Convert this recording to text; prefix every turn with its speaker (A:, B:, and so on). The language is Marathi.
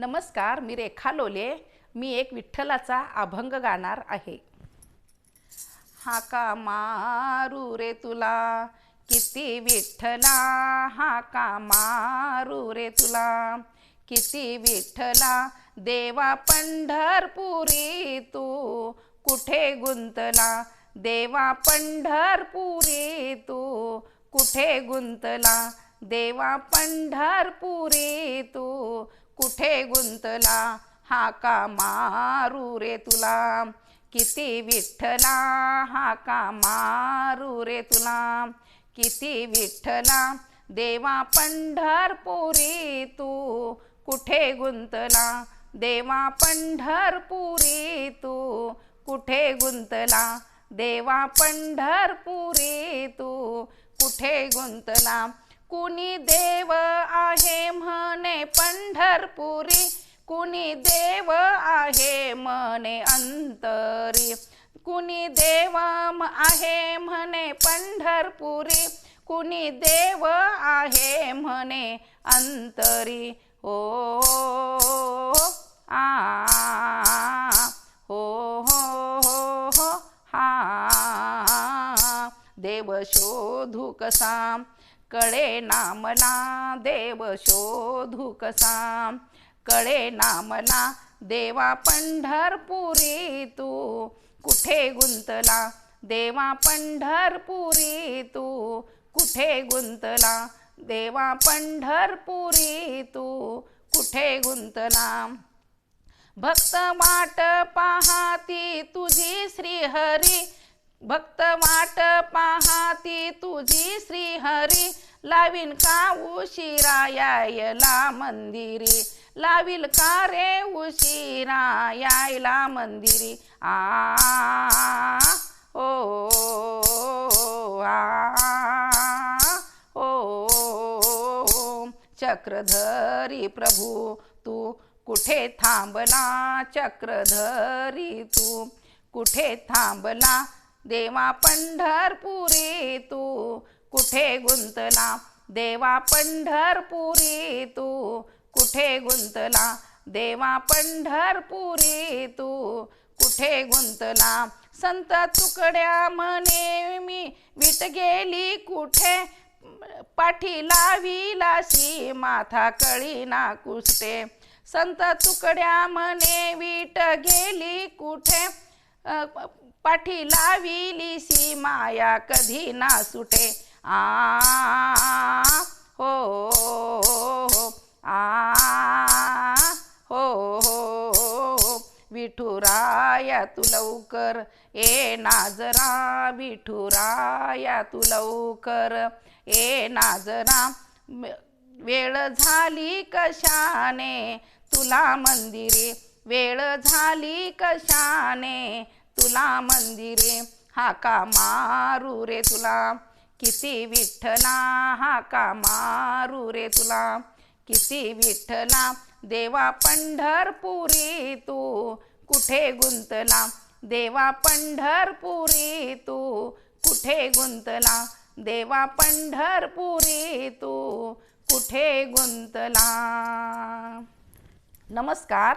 A: नमस्कार मी रेखा लोले. मी एक विठ्ठलाचा अभंग गाणार आहे. हाका मारू रे तुला? किती विठ्ठला? हाका मारू रे तुला? किती विठ्ठला? देवा पंढरपुरी तू कुठे गुंतला? देवा पंढरपुरी तू कुठे गुंतला? देवा पंढरपुरी तू कुठे गुंतला? हाका मारू रे तुला? किती विठ्ठला? हाका मारू रे तुला? किती विठ्ठला? देवा पंढरपुरी तू कुठे गुंतला? देवा पंढरपुरी तू कुठे गुंतला? देवा पंढरपुरी तू कुठे गुंतला? कुणी देव आहे म्हण पंढरपुरी कुणी देव आहे म्हणे अंतरी. कुणी देव आहे म्हणे पंढरपुरी कुणी देव आहे म्हणे अंतरी. हो आ हो हो हो हा. देव शोधू कसा कळे नामना देव शोधू कसा कळे नामना देवा पंढरपुरी तू कुठे गुंतला? देवा पंढरपुरी तू कुठे गुंतला? देवा पंढरपुरी तू कुठे गुंतला? भक्त वाट पाहाती तुझी श्रीहरी. भक्त वाट पाहाती तुझी श्रीहरी. लावीन का उशिरा यायला मंदिरी? लावील का रे उशिरा यायला मंदिरी? आ ओ आ ओ चक्रधरी प्रभू तू कुठे थांबला? चक्रधरी तू कुठे थांबला? देवा पंढरपुरी तू. कुठे गुंतला? देवा पंढरपुरी तू. कुठे गुंतला? देवा पंढरपुरी तू. कुठे गुंतला? संत तुकड्या म्हणे मी. विट गेली कुठे? पाठी लाविलासी माथा कळी ना कुसते संत तुकड्या म्हणे विट गेली कुठे? पाठी पाठी लाविलीसी माया कधी ना सुटे. आ हो हो आ हो हो. विठुराया तू लवकर ए नाजरा विठुराया तू लवकर ए नाजरा वेळ झाली कशाने? तुला मंदिरे वेळ झाली कशाने? तुला मंदिरे हाका मारू रे तुला? किती विठ्ठला हाका मारू रे तुला? किती विठ्ठला देवा पंढरपुरी तू. कुठे गुंतला देवा पंढरपुरी तू. कुठे गुंतला देवा पंढरपुरी तू. कुठे गुंतला? नमस्कार